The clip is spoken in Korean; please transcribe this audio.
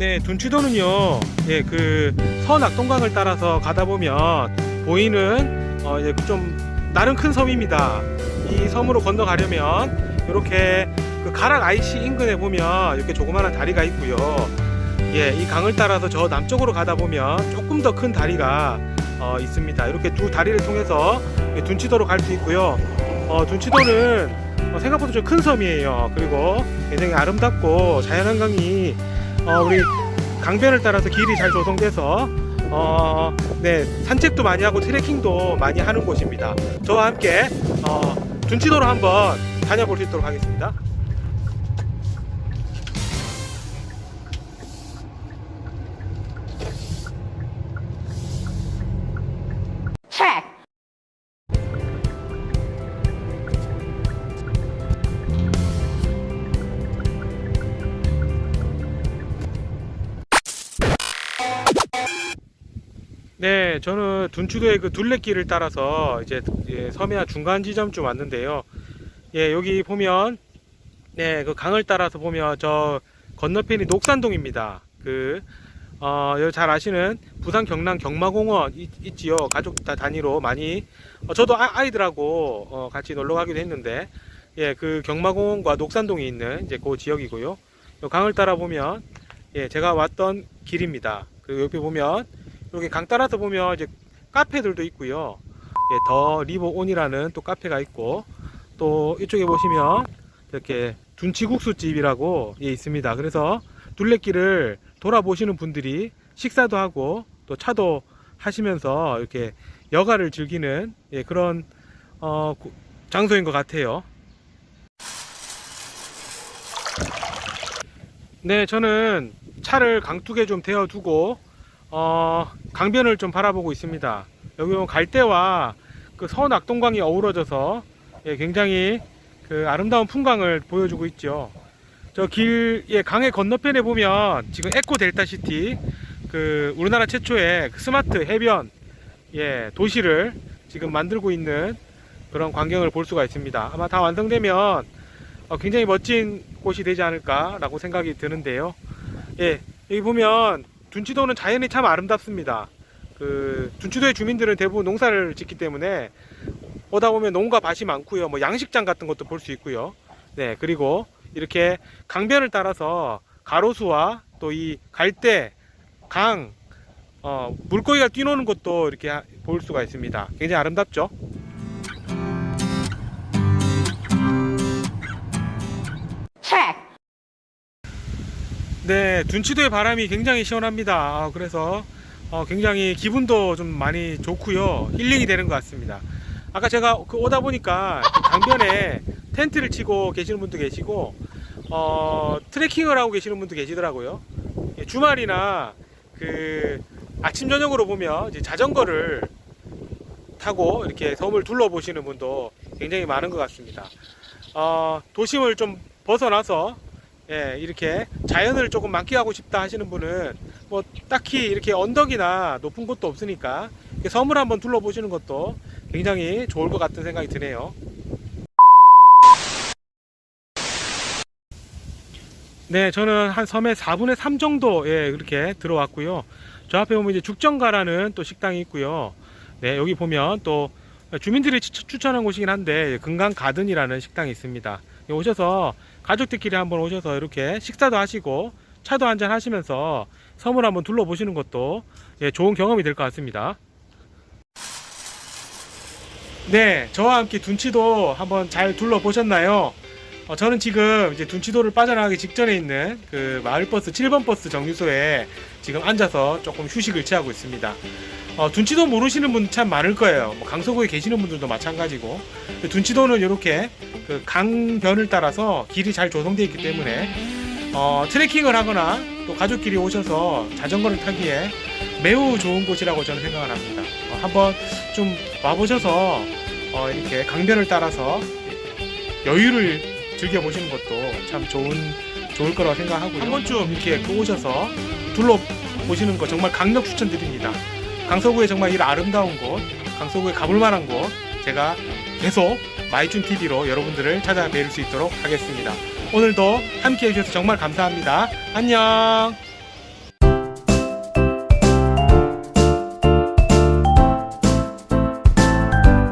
둔치도는요, 예, 그 서낙동강을 따라서 가다 보면 보이는 어, 이제 좀 나름 큰 섬입니다. 이 섬으로 건너가려면 이렇게 그 가락 IC 인근에 보면 이렇게 조그마한 다리가 있고요. 예, 이 강을 따라서 저 남쪽으로 가다 보면 조금 더 큰 다리가 어, 있습니다. 이렇게 두 다리를 통해서 예, 둔치도로 갈 수 있고요. 어, 둔치도는 어, 생각보다 좀 큰 섬이에요. 그리고 굉장히 아름답고 자연환경이 어, 우리 강변을 따라서 길이 잘 조성돼서 어, 네 산책도 많이 하고 트레킹도 많이 하는 곳입니다. 저와 함께 어, 둔치도로 한번 다녀볼 수 있도록 하겠습니다. 네, 저는 둔추도의 그 둘레길을 따라서 이제 예, 섬야 중간 지점쯤 왔는데요. 예, 여기 보면 네, 그 강을 따라서 보면 저 건너편이 녹산동입니다. 그 어, 잘 아시는 부산 경남 경마공원 있, 있지요. 가족 다 단위로 많이 어, 저도 아, 이들하고 어, 같이 놀러 가기도 했는데 예, 그 경마공원과 녹산동이 있는 이제 그 지역이고요. 요 강을 따라 보면 예, 제가 왔던 길입니다. 그리고 옆에 보면 이렇게 강 따라서 보면 이제 카페들도 있고요. 예, 더 리버 온이라는 또 카페가 있고 또 이쪽에 보시면 이렇게 둔치국수 집이라고 예, 있습니다. 그래서 둘레길을 돌아보시는 분들이 식사도 하고 또 차도 하시면서 이렇게 여가를 즐기는 예, 그런 어, 구- 장소인 것 같아요. 네, 저는 차를 강둑에 좀 대어두고 어, 강변을 좀 바라보고 있습니다. 여기 보면 갈대와 그 서낙동강이 어우러져서 예, 굉장히 그 아름다운 풍광을 보여주고 있죠. 저 길, 예, 강의 건너편에 보면 지금 에코 델타 시티 그 우리나라 최초의 그 스마트 해변 예, 도시를 지금 만들고 있는 그런 광경을 볼 수가 있습니다. 아마 다 완성되면 어, 굉장히 멋진 곳이 되지 않을까라고 생각이 드는데요. 예, 여기 보면 둔치도는 자연이 참 아름답습니다. 그 둔치도의 주민들은 대부분 농사를 짓기 때문에 오다 보면 농가 밭이 많고요. 뭐 양식장 같은 것도 볼 수 있고요. 네, 그리고 이렇게 강변을 따라서 가로수와 또 이 갈대, 강, 어, 물고기가 뛰노는 것도 이렇게 하- 볼 수가 있습니다. 굉장히 아름답죠? 네, 둔치도의 바람이 굉장히 시원합니다. 아, 그래서 어, 굉장히 기분도 좀 많이 좋고요. 힐링이 되는 것 같습니다. 아까 제가 그 오다 보니까 그 강변에 텐트를 치고 계시는 분도 계시고 어, 트레킹을 하고 계시는 분도 계시더라고요. 예, 주말이나 그 아침 저녁으로 보면 자전거를 타고 이렇게 섬을 둘러보시는 분도 굉장히 많은 것 같습니다. 어, 도심을 좀 벗어나서 예, 이렇게 자연을 조금 만끽하고 싶다 하시는 분은 뭐 딱히 이렇게 언덕이나 높은 곳도 없으니까 섬을 한번 둘러보시는 것도 굉장히 좋을 것 같은 생각이 드네요. 네, 저는 한 섬의 4분의 3 정도 예, 이렇게 들어왔고요. 저 앞에 보면 이제 죽정가라는 또 식당이 있고요. 네, 여기 보면 또 주민들이 추- 추천한 곳이긴 한데 금강 가든이라는 식당이 있습니다. 여기 오셔서 가족들끼리 한번 오셔서 이렇게 식사도 하시고 차도 한잔 하시면서 섬을 한번 둘러보시는 것도 예, 좋은 경험이 될 것 같습니다. 네, 저와 함께 둔치도 한번 잘 둘러보셨나요? 어, 저는 지금 이제 둔치도를 빠져나가기 직전에 있는 그 마을버스 7번 버스 정류소에 지금 앉아서 조금 휴식을 취하고 있습니다. 어, 둔치도 모르시는 분 참 많을 거예요. 뭐 강서구에 계시는 분들도 마찬가지고. 둔치도는 이렇게 그 강변을 따라서 길이 잘 조성되어 있기 때문에 어, 트레킹을 하거나 또 가족끼리 오셔서 자전거를 타기에 매우 좋은 곳이라고 저는 생각을 합니다. 어, 한번 좀 와보셔서 어, 이렇게 강변을 따라서 여유를 즐겨 보시는 것도 참 좋은 좋을 거라고 생각하고요. 한 번쯤 이렇게 그 오셔서 둘러 보시는 거 정말 강력 추천드립니다. 강서구의 정말 이 아름다운 곳, 강서구에 가볼 만한 곳, 제가 계속 마이쭌 TV로 여러분들을 찾아뵐 수 있도록 하겠습니다. 오늘도 함께 해주셔서 정말 감사합니다. 안녕!